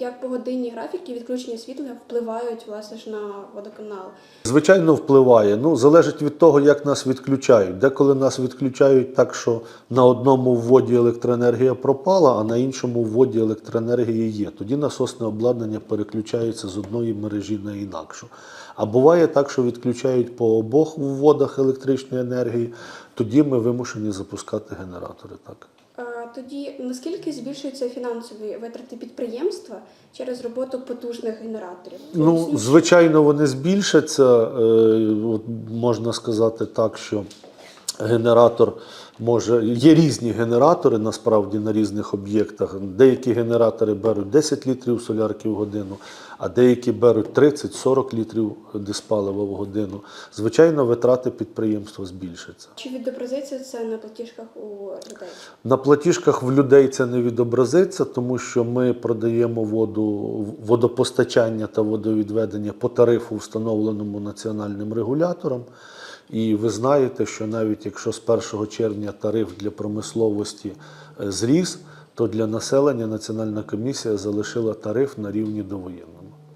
як погодинні графіки відключення світла впливають власне ж на водоканал? Звичайно, впливає. Ну, залежить від того, як нас відключають. Деколи нас відключають так, що на одному вводі електроенергія пропала, а на іншому вводі електроенергії є. Тоді насосне обладнання переключається з одної мережі на інакшу. А буває так, що відключають по обох вводах електричної енергії, тоді ми вимушені запускати генератори. Так. Тоді наскільки збільшуються фінансові витрати підприємства через роботу потужних генераторів? Ну, звичайно, вони збільшаться. Е, От можна сказати так, що генератор може. Є різні генератори насправді на різних об'єктах. Деякі генератори беруть 10 літрів солярки в годину, а деякі беруть 30-40 літрів диспалива в годину. Звичайно, витрати підприємства збільшаться. Чи відобразиться це на платіжках у людей? На платіжках в людей це не відобразиться, тому що ми продаємо воду, водопостачання та водовідведення по тарифу, встановленому національним регулятором. І ви знаєте, що навіть якщо з 1 червня тариф для промисловості е, зріс, то для населення Національна комісія залишила тариф на рівні довоєнного.